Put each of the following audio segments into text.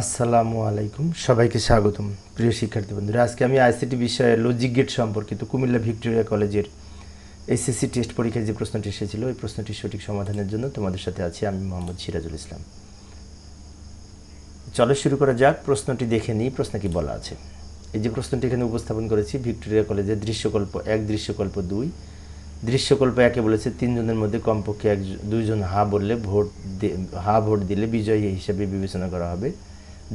আসসালামু আলাইকুম। সবাইকে স্বাগতম। প্রিয় শিক্ষার্থী বন্ধুরা, আজকে আমি আইসিটি বিষয়ে লজিক গেট সম্পর্কিত কুমিল্লা ভিক্টোরিয়া কলেজের এসএসসি টেস্ট পরীক্ষায় যে প্রশ্নটি এসেছিল, ওই প্রশ্নটির সঠিক সমাধানের জন্য তোমাদের সাথে আছি আমি মোহাম্মদ সিরাজুল ইসলাম। চলো শুরু করা যাক, প্রশ্নটি দেখে নিই, প্রশ্ন কি বলা আছে। এই যে প্রশ্নটি এখানে উপস্থাপন করেছি, ভিক্টোরিয়া কলেজের দৃশ্যকল্প এক, দৃশ্যকল্প দুই। দৃশ্যকল্প একে বলেছে তিনজনের মধ্যে কমপক্ষে এক, দুইজন হা বললে ভোট হা ভোট দিলে বিজয়ী হিসেবে বিবেচনা করা হবে।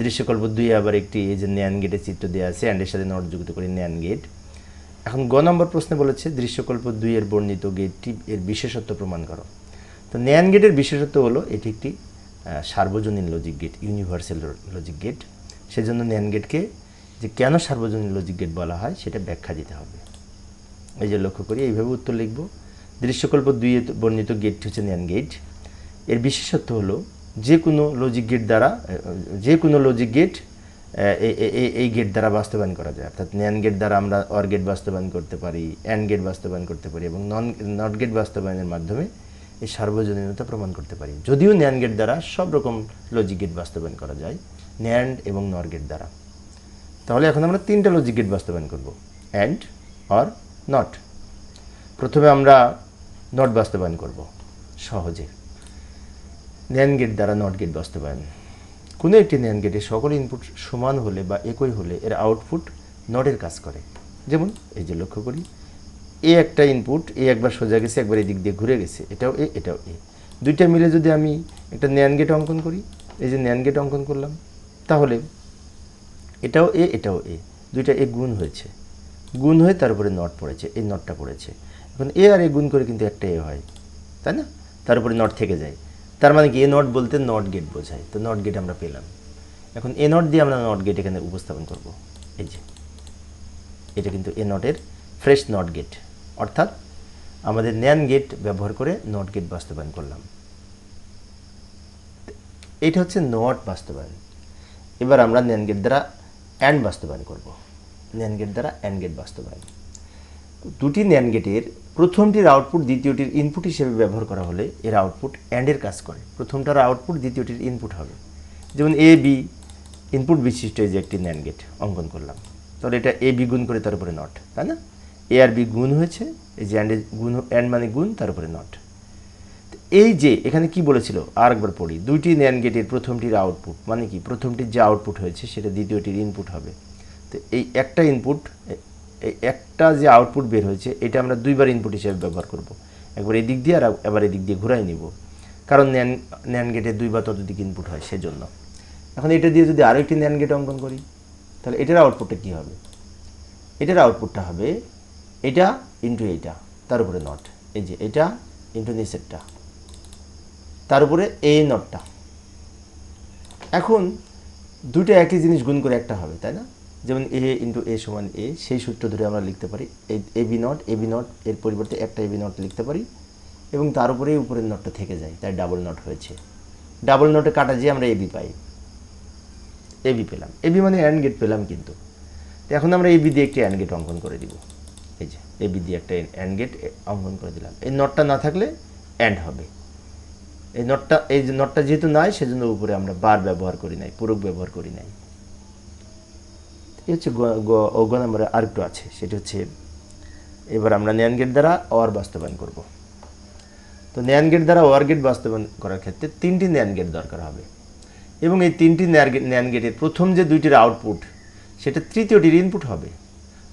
দৃশ্যকল্প দুই আবার একটি এই যে ন্যান গেটের চিত্র দেওয়া আছে অ্যান্ডের সাথে নট যুক্ত করে ন্যান গেট এখন গ নম্বর প্রশ্নে বলেছে, দৃশ্যকল্প দুই এর বর্ণিত গেটটি এর বিশেষত্ব প্রমাণ করো। তো ন্যান গেটের বিশেষত্ব হলো, এটি একটি সার্বজনীন logic gate universal logic gate সেজন্য ন্যান গেটকে যে কেন সার্বজনীন লজিক গেট বলা হয়, সেটা ব্যাখ্যা দিতে হবে। এই যে লক্ষ্য করি, এইভাবে উত্তর লিখব। দৃশ্যকল্প দুই বর্ণিত গেটটি হচ্ছে ন্যান গেটের বিশেষত্ব হলো যে কোনো লজিক গেট দ্বারা যে কোনো লজিক গেট এই গেট দ্বারা বাস্তবায়ন করা যায়। অর্থাৎ ন্যান গেট দ্বারা আমরা অর গেট বাস্তবায়ন করতে পারি অ্যান্ড গেট বাস্তবায়ন করতে পারি এবং নন নট গেট বাস্তবায়নের মাধ্যমে এই সার্বজনীনতা প্রমাণ করতে পারি। যদিও ন্যান গেট দ্বারা সব রকম লজিক গেট বাস্তবায়ন করা যায় ন্যান্ড এবং নর গেট দ্বারা। তাহলে এখন আমরা তিনটা লজিক গেট বাস্তবায়ন করব অ্যান্ড অর নট প্রথমে আমরা নট বাস্তবায়ন করব, সহজে। ন্যান গেট দ্বারা নট গেট বাস্তবায়ন। কোনো একটি ন্যান গেটে সকল ইনপুট সমান হলে বা একই হলে এর আউটপুট নটের কাজ করে। যেমন এই যে লক্ষ্য করি, এ একটা ইনপুট এ একবার সোজা গেছে, একবার এদিক দিয়ে ঘুরে গেছে, এটাও এ এটাও এ। দুইটা মিলে যদি আমি একটা ন্যান গেট অঙ্কন করি, এই যে ন্যান গেট অঙ্কন করলাম, তাহলে এটাও এ এটাও এ, দুইটা এ গুণ হয়েছে। গুণ হয়ে তার উপরে নট পড়েছে, এই নটটা পড়েছে। এখন এ আর এ গুণ করে কিন্তু একটা এ হয়, তাই না? তার উপরে নট থেকে যায়। তার মানে কি এ নট বলতে নট গেট বোঝায়। তো নট গেট আমরা পেলাম। এখন এ নট দিয়ে আমরা নট গেট এখানে উপস্থাপন করব। এই যে, এটা কিন্তু এ নটের ফ্রেশ নট গেট অর্থাৎ আমাদের ন্যান গেট ব্যবহার করে নট গেট বাস্তবায়ন করলাম। এটা হচ্ছে নট বাস্তবায়ন। এবার আমরা ন্যান গেট দ্বারা অ্যান্ড বাস্তবায়ন করব। ন্যান গেট দ্বারা অ্যান্ড গেট বাস্তবায়ন। দুটি ন্যান গেটের প্রথমটির আউটপুট দ্বিতীয়টির ইনপুট হিসেবে ব্যবহার করা হলে এর আউটপুট অ্যান্ডের কাজ করে। প্রথমটার আউটপুট দ্বিতীয়টির ইনপুট হবে। যেমন এ বি ইনপুট বিশিষ্ট এই যে একটি ন্যান গেট অঙ্কন করলাম। তাহলে এটা এ বি গুণ করে তার উপরে নট তাই না? এ আর বি গুণ হয়েছে, এই যে অ্যান্ডের গুণ অ্যান্ড মানে গুণ, তার উপরে নট এই যে, এখানে কি বলেছিল? আর একবার পড়ি। দুইটি ন্যান গেটের প্রথমটির আউটপুট মানে কি? প্রথমটির যে আউটপুট হয়েছে, সেটা দ্বিতীয়টির ইনপুট হবে। তো এই একটা ইনপুট এই একটা যে আউটপুট বের হয়েছে, এটা আমরা দুইবার ইনপুট হিসেবে ব্যবহার করব। একবার এদিক দিয়ে আর এবার এদিক দিয়ে ঘুরাই নিব। কারণ ন্যান ন্যান গেটে দুইবার ততোধিক ইনপুট হয়, সেজন্য। এখন এটা দিয়ে যদি আরও একটি ন্যান গেট অঙ্কন করি, তাহলে এটার আউটপুটটা কী হবে? এটার আউটপুটটা হবে এটা ইন্টু এইটা, তার উপরে নট এই যে এটা ইন্টু নিচেরটা। তার উপরে এই নটটা এখন দুটো একই জিনিস গুণ করে একটা হবে, তাই না? যেমন এ ইন্টু এ সমান এ সেই সূত্র ধরে আমরা লিখতে পারি A B not A B not এর পরিবর্তে একটা এ বি নট লিখতে পারি এবং তার উপরেই উপরের নটটা থেকে যায়, তাই ডাবল নট হয়েছে। ডাবল নটে কাটা যে আমরা এবি পাই। এবি পেলাম। এবি মানে অ্যান্ড গেট পেলাম কিন্তু। এখন আমরা এবি দিয়ে একটি অ্যান্ড গেট অঙ্কন করে দিব। এই যে এবি দিয়ে একটা অ্যান্ড গেট অঙ্কন করে দিলাম। এই নটটা না থাকলে অ্যান্ড হবে। এই নটটা এই নটটা যেহেতু নাই, সেজন্য উপরে আমরা বার ব্যবহার করি নাই, পূরক ব্যবহার করি নাই। এই হচ্ছে গ নম্বরে আরেকটু আছে, সেটা হচ্ছে এবার আমরা ন্যান গেট দ্বারা অর বাস্তবায়ন করব। তো ন্যান গেট দ্বারা ওয়ার গেট বাস্তবায়ন করার ক্ষেত্রে তিনটি ন্যান গেট দরকার হবে। এবং এই তিনটি ন্যান গেটের প্রথম যে দুইটির আউটপুট সেটা তৃতীয়টির ইনপুট হবে।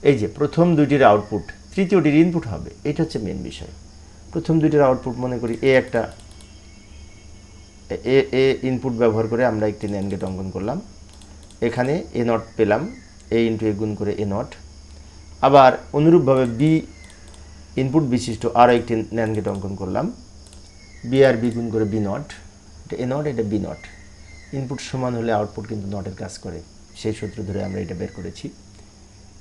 এই যে প্রথম দুইটির আউটপুট তৃতীয়টির ইনপুট হবে, এটা হচ্ছে মেন বিষয়। প্রথম দুইটির আউটপুট মনে করি এ একটা, এ এ ইনপুট ব্যবহার করে আমরা একটি ন্যান গেট অঙ্কন করলাম। এখানে এ নট পেলাম। এ ইন্টু এ গুণ করে এ নট আবার অনুরূপভাবে বি ইনপুট বিশিষ্ট আরও একটি ন্যান গেট অঙ্কন করলাম। বি আর বি গুণ করে বি নট এটা এ নট এটা বি নট ইনপুট সমান হলে আউটপুট কিন্তু নটের কাজ করে। সেই সূত্র ধরে আমরা এটা বের করেছি।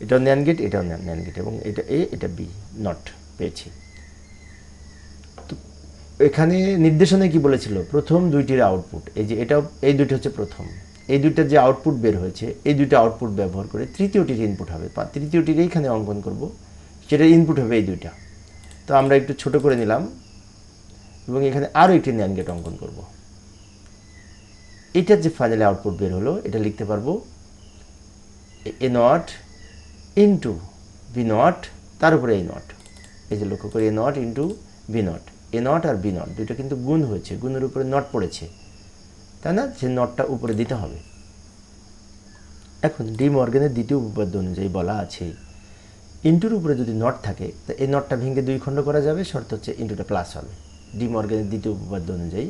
এটাও ন্যান গেট এটাও ন্যান গেট এবং এটা এ এটা বি নট পেয়েছি। তো এখানে নির্দেশনায় কি বলেছিল? প্রথম দুইটির আউটপুট এই যে এটাও এই দুইটা হচ্ছে প্রথম। এই দুইটার যে আউটপুট বের হয়েছে, এই দুইটা আউটপুট ব্যবহার করে তৃতীয়টির ইনপুট হবে। বা তৃতীয়টির এইখানে অঙ্কন করব সেটা ইনপুট হবে এই দুইটা। তো আমরা একটু ছোট করে নিলাম এবং এখানে আরও একটি ন্যান গেট অঙ্কন করব। এটার যে ফাইনালি আউটপুট বের হলো, এটা লিখতে পারব, A not into B not তার উপরে এই নট এই যে লক্ষ্য করি A not into B not A not R B not দুটো কিন্তু গুণ হয়েছে, গুণের উপরে নট পড়েছে। তাই না যে নটটা উপরে দিতে হবে। এখন ডি মর্গানের দ্বিতীয় উপপাদ্য অনুযায়ী বলা আছে, ইন্টুর উপরে যদি নট থাকে, তা এই নটটা ভেঙে দুই খণ্ড করা যাবে, শর্ত হচ্ছে ইন্টুটা প্লাস হবে। ডি মর্গানের দ্বিতীয় উপপাদ্য অনুযায়ী।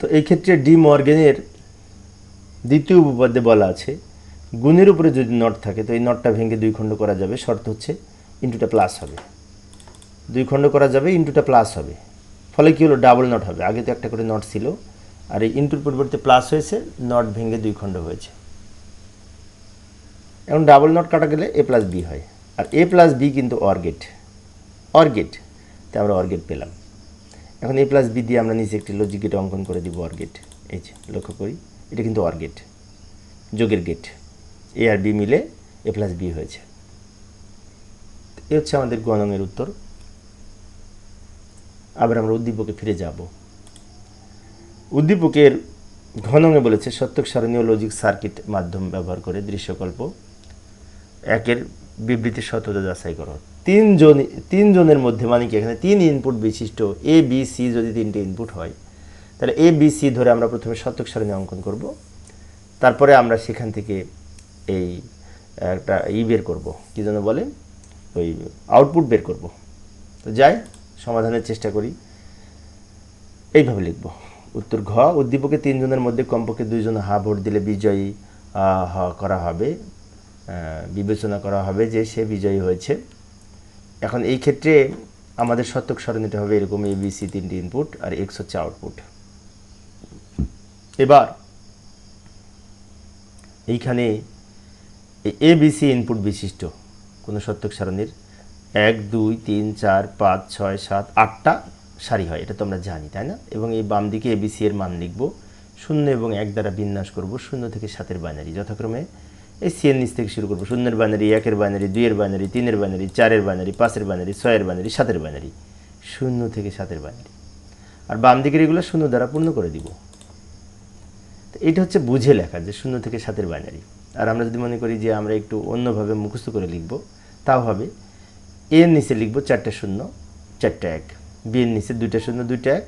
তো এই ক্ষেত্রে ডি মর্গেনের দ্বিতীয় উপপাদ্যে বলা আছে, গুণের উপরে যদি নট থাকে, তো এই নটটা ভেঙে দুই খণ্ড করা যাবে, শর্ত হচ্ছে ইন্টুটা প্লাস হবে। দুই খণ্ড করা যাবে, ইন্টুটা প্লাস হবে। ফলে কী হলো? ডাবল নট হবে। আগে তো একটা করে নট ছিল। আর এই ইন্টুর পরিবর্তে প্লাস হয়েছে নট ভেঙে দুই খণ্ড হয়েছে। এখন ডাবল নট কাটা গেলে এ প্লাস বি হয়। আর এ প্লাস বি কিন্তু অর্গেট অর্গেট তাই আমরা অর্গেট পেলাম। এখন এ প্লাস বি দিয়ে আমরা নিচে একটি লজিক গেট অঙ্কন করে দিব অর্গেট এই যে, লক্ষ্য করি, এটা কিন্তু অর্গেট যোগের গেট এ আর বি মিলে এ প্লাস বি হয়েছে। এ হচ্ছে আমাদের গণনের উত্তর। আবার আমরা উদ্দীপকে ফিরে যাব। উদ্দীপকের ঘনঙে বলেছে সত্যক সারণীয় লজিক সার্কিট মাধ্যম ব্যবহার করে দৃশ্যকল্প। একের বিবৃতির সত্যতা যাচাই করো। তিনজন তিনজনের মধ্যে মানে কি? এখানে তিন ইনপুট বিশিষ্ট এ বি সি যদি তিনটে ইনপুট হয়, তাহলে এ বি সি ধরে আমরা প্রথমে সত্যক সারণী অঙ্কন করব। তারপরে আমরা সেখান থেকে এই, একটা ই বের করব। কী যেন বলে? ওই আউটপুট বের করব। তো যাই সমাধানের চেষ্টা করি। এইভাবে লিখব। উত্তর ঘ, উদ্দীপকে তিনজনের মধ্যে কমপক্ষে দুইজন হা ভোট দিলে বিজয়ী হ- করা হবে। বিবেচনা করা হবে যে সে বিজয়ী হয়েছে। এখন এই ক্ষেত্রে আমাদের শতক স্মরণীটা হবে এরকম এ বি সি তিনটি ইনপুট আর এক্স হচ্ছে আউটপুট এবার এইখানে এ বি সি ইনপুট বিশিষ্ট কোনো সত্যক সারণীর এক, দুই, তিন, চার, পাঁচ, ছয়, সাত, আটটা সারি হয়, এটা তো আমরা জানি, তাই না? এবং এই বাম দিকে এবিসি এর মান লিখব, শূন্য এবং এক দ্বারা বিন্যাস করব, শূন্য থেকে সাতের বাইনারি যথাক্রমে এই সি এর নিচ থেকে শুরু করব, শূন্যের বাইনারি একের বাইনারি দুইয়ের বাইনারি তিনের বাইনারি চারের বাইনারি পাঁচের বাইনারি ছয়ের বাইনারি সাতের বাইনারি শূন্য থেকে সাতের বাইনারি আর বাম দিকের এগুলো শূন্য দ্বারা পূর্ণ করে দিব। তো এটা হচ্ছে বুঝে লেখা যে শূন্য থেকে সাতের বাইনারি আর আমরা যদি মনে করি যে আমরা একটু অন্যভাবে মুখস্থ করে লিখব, তাও হবে এর নিচে লিখব চারটে শূন্য, চারটে এক। বি এর নিচে দুইটা শূন্য, দুইটা এক,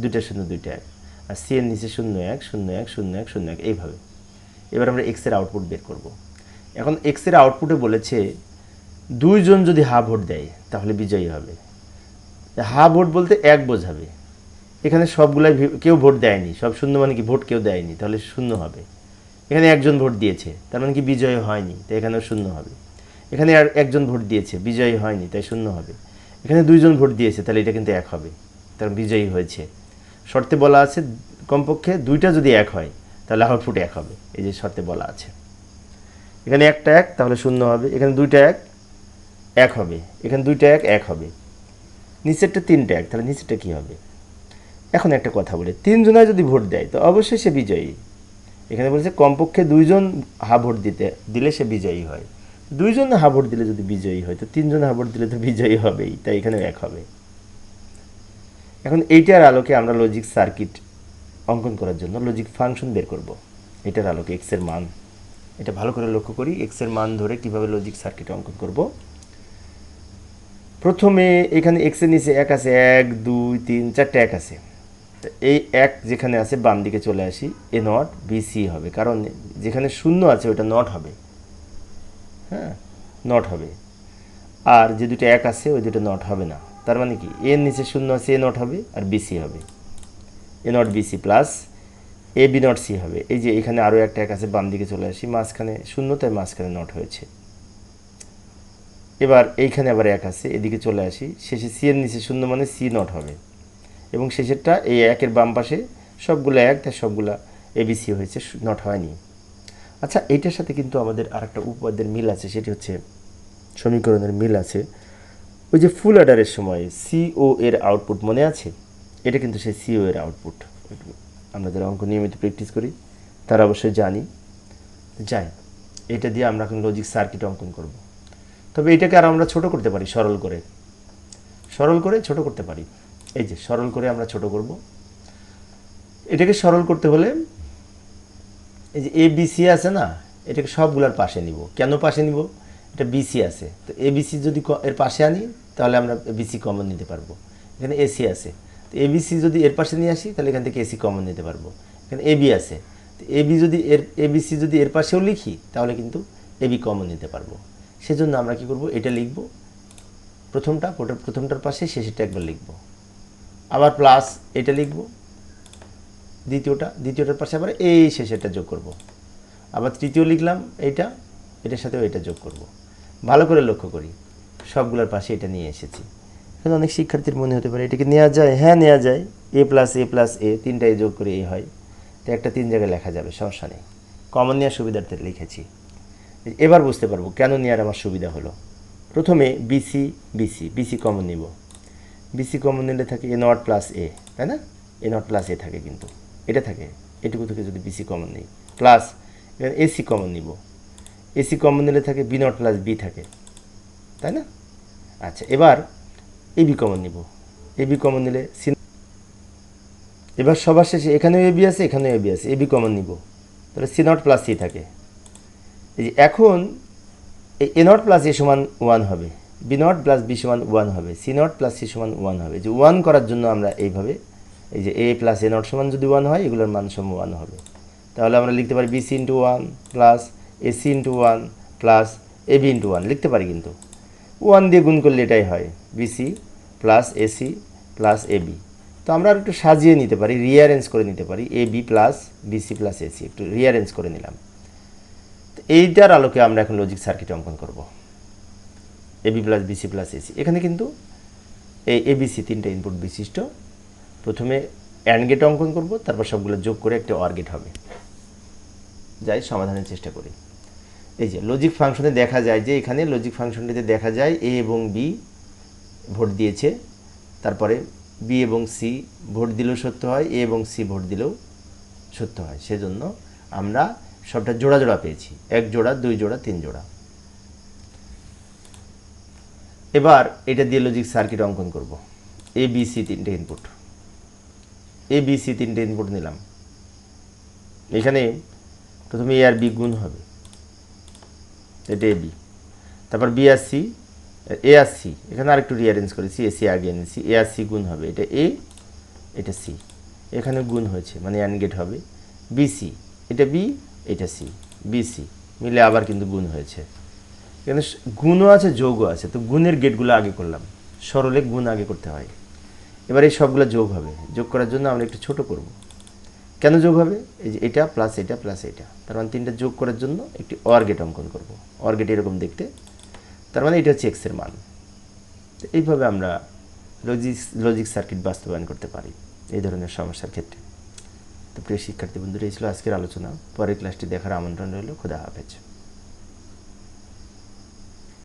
দুইটা শূন্য, দুইটা এক। আর সি এর নিচে শূন্য এক শূন্য এক শূন্য এক শূন্য এক, এইভাবে। এবার আমরা এক্সের আউটপুট বের করব। এখন এক্সের আউটপুটে বলেছে, দুইজন যদি হা ভোট দেয়, তাহলে বিজয়ী হবে। হা ভোট বলতে এক বোঝাবে। এখানে সবগুলাই কেউ ভোট দেয়নি। সব শূন্য মানে কি ভোট কেউ দেয়নি, তাহলে শূন্য হবে। এখানে একজন ভোট দিয়েছে, তার মানে কি বিজয় হয়নি তাই এখানেও শূন্য হবে। এখানে আর একজন ভোট দিয়েছে, বিজয়ী হয়নি, তাই শূন্য হবে। এখানে দুইজন ভোট দিয়েছে, তাহলে এটা কিন্তু এক হবে তার বিজয়ী হয়েছে। শর্তে বলা আছে, কমপক্ষে দুইটা যদি এক হয়, তাহলে আউটপুট এক হবে, এই যে শর্তে বলা আছে। এখানে একটা এক, তাহলে শূন্য হবে, এখানে দুইটা এক এক হবে, এখানে দুইটা এক এক হবে। নিচেরটা তিনটা এক, তাহলে নিচেরটা কী হবে? এখন একটা কথা বলি, তিনজনায় যদি ভোট দেয়, তো অবশ্যই সে বিজয়ী। এখানে বলছে, কমপক্ষে দুইজন হা ভোট দিতে, দিলে সে বিজয়ী হয়। দুইজন হা ভোট দিলে যদি বিজয়ী হয়, তো তিনজন হা ভোট দিলে তো বিজয়ী হবেই, তাই এখানে এক হবে। এখন এইটার আলোকে আমরা লজিক সার্কিট অঙ্কন করার জন্য লজিক ফাংশন বের করব। এটার আলোকে এক্সের মান, এটা ভালো করে লক্ষ্য করি এক্সের মান ধরে কীভাবে লজিক সার্কিট অঙ্কন করব। প্রথমে এখানে এক্সের নিচে এক আছে, এক, দুই, তিন, চারটে এক আছে। তো এই এক যেখানে আছে বাম দিকে চলে আসি এ নট বি সি হবে, কারণ যেখানে শূন্য আছে, ওটা নট হবে। হ্যাঁ নট হবে। আর যে দুটো এক আছে, ওই দুটো নট হবে না। তার মানে কি? এর নিচে শূন্য আছে এ নট হবে, আর বিসি হবে। A not B C plus A B not C হবে। এই যে এখানে আরও একটা এক আছে, বাম দিকে চলে আসি, মাঝখানে শূন্য, তাই মাঝখানে নট হয়েছে। এবার এইখানে আবার এক আছে, এদিকে চলে আসি। শেষে সি এর নিচে শূন্য মানে সি নট হবে। এবং শেষেরটা এই একের বাম পাশে সবগুলো এক, তাই সবগুলা এবিসি হয়েছে নট হয়নি। আচ্ছা এইটার সাথে কিন্তু আমাদের আর একটা উপপাদ্যের মিল আছে, সেটি হচ্ছে সমীকরণের মিল আছে। ওই যে ফুল অর্ডারের সময় সিও এর আউটপুট মনে আছে? এটা কিন্তু সেই সিও এর আউটপুট আমরা যারা অঙ্ক নিয়মিত প্র্যাকটিস করি, তারা অবশ্যই জানি। যাই, এটা দিয়ে আমরা এখন লজিক সার্কিট অঙ্কন করব। তবে এটাকে আর আমরা ছোট করতে পারি, সরল করে। সরল করে ছোট করতে পারি। এই যে, সরল করে আমরা ছোট করব। এটাকে সরল করতে হলে এই যে এ বিসি আছে না, এটাকে সবগুলোর পাশে নিব। কেন পাশে নিব? এটা বিসি আছে। তো এ বিসি যদি এর পাশে আনি, তাহলে আমরা বিসি কমন নিতে পারব। এখানে এসি আছে। তো এবিসি যদি এর পাশে নিয়ে আসি, তাহলে এখান থেকে এসি কমন নিতে পারব। এখানে এবি আছে। তো এবি যদি এর এবিসি যদি এর পাশেও লিখি, তাহলে কিন্তু এবি কমন নিতে পারব। সেজন্য আমরা কি করব? এটা লিখব। প্রথমটা প্রথমটার পাশে শেষেরটা একবার লিখব। আবার প্লাস এটা লিখব। দ্বিতীয়টা, দ্বিতীয়টার পাশে আবার এই শেষেরটা যোগ করব। আবার তৃতীয় লিখলাম এইটা, এটার সাথেও এটা যোগ করব। ভালো করে লক্ষ্য করি, সবগুলোর পাশে এটা নিয়ে এসেছি। এখন অনেক শিক্ষার্থীর মনে হতে পারে, এটাকে নেওয়া যায় হ্যাঁ নেওয়া যায়, এ প্লাস এ প্লাস এ, তিনটায় যোগ করে এই হয়। তো একটা তিন জায়গায় লেখা যাবে, সমস্যা নেই। কমন নেওয়ার সুবিধার্থে লিখেছি। এবার বুঝতে পারব কেন নেওয়ার আমার সুবিধা হলো। প্রথমে B C B C B C common নিব। বিসি কমন নিলে থাকে এ নট প্লাস এ তাই না? এ নট প্লাস এ থাকে কিন্তু। এটা থাকে। এটুকু থেকে যদি বিসি কমন নিই। প্লাস এখানে এসি কমন নিব। এসি কমন নিলে থাকে বি নট প্লাস বি থাকে। তাই না? আচ্ছা এবার এবি কমন নিব। এ বি কমন নিলে সি এবার সবার শেষে এখানেও এবি আছে, এখানেও এবি আছে। এবি কমন নিব। তাহলে সি নট প্লাস সি থাকে। এই যে এখন এই এ নট প্লাস এ সমান ওয়ান হবে। বি নট প্লাস বি সমান ওয়ান হবে। সি নট প্লাস সি সমান ওয়ান হবে। যে ওয়ান করার জন্য আমরা এইভাবে এই যে এ প্লাস এ নট সমান যদি ওয়ান হয়, এগুলোর মান সম ওয়ান হবে। তাহলে আমরা লিখতে পারি B C into one plus A C into one plus A B into one লিখতে পারি কিন্তু। ওয়ান দিয়ে গুণ করলে এটাই হয় B C plus A C plus A B তো আমরা আর একটু সাজিয়ে নিতে পারি রিয়ারেঞ্জ করে নিতে পারি A B plus B C plus A C একটু রিয়ারেঞ্জ করে নিলাম। তো এইটার আলোকে আমরা এখন লজিক সার্কিট অঙ্কন করব। A B plus B C plus A C এখানে কিন্তু এই এবিসি তিনটা ইনপুট বিশিষ্ট প্রথমে অ্যান্ড গেট অঙ্কন করব, তারপর সবগুলো যোগ করে একটা অর গেট হবে। যাই সমাধানের চেষ্টা করি। এই যে লজিক ফাংশনে দেখা যায় যে এখানে লজিক ফাংশনটিতে দেখা যায় এ এবং বি ভোট দিয়েছে, তারপরে বি এবং সি ভোট দিলেও সত্য হয় এ এবং সি ভোট দিলেও সত্য হয়। সেজন্য আমরা সবটা জোড়া জোড়া পেয়েছি। এক জোড়া, দুই জোড়া, তিন জোড়া। এবার এটা দিয়ে লজিক সার্কিট অঙ্কন করব। এ বি সি তিনটে ইনপুট এ বি সি তিনটে ইনপুট নিলাম। এখানে প্রথমে এ আর বি গুণ হবে। এটা এ বি তারপর বি আর সি এ আর সি এখানে আরেকটু রিয়ারেঞ্জ করেছি এ সি আগে এনেছি। এ আর সি গুণ হবে। এটা এ এটা সি এখানে গুণ হয়েছে মানে অ্যান্ড গেট হবে। বিসি এটা বি এটা সি বিসি মিলে আবার কিন্তু গুণ হয়েছে। এখানে স- গুণও আছে, যোগও আছে। তো গুণের গেটগুলো আগে করলাম। সরলে গুণ আগে করতে হয়। এবার এই সবগুলো যোগ হবে। যোগ করার জন্য আমরা একটু ছোট করব। কেন যোগ হবে? এই যে এটা প্লাস এটা প্লাস এটা। তার মানে তিনটা যোগ করার জন্য একটি অর গেট অঙ্কন করব। অর গেট এরকম দেখতে। তার মানে এটা হচ্ছে এক্সের মান। তো এইভাবে আমরা লজিক লজিক সার্কিট বাস্তবায়ন করতে পারি এই ধরনের সমস্যার ক্ষেত্রে। তো প্রিয় শিক্ষার্থী বন্ধুরা, এই ছিল আজকের আলোচনা। পরের ক্লাসটি দেখার আমন্ত্রণ রইল। খোদা হাফেজ।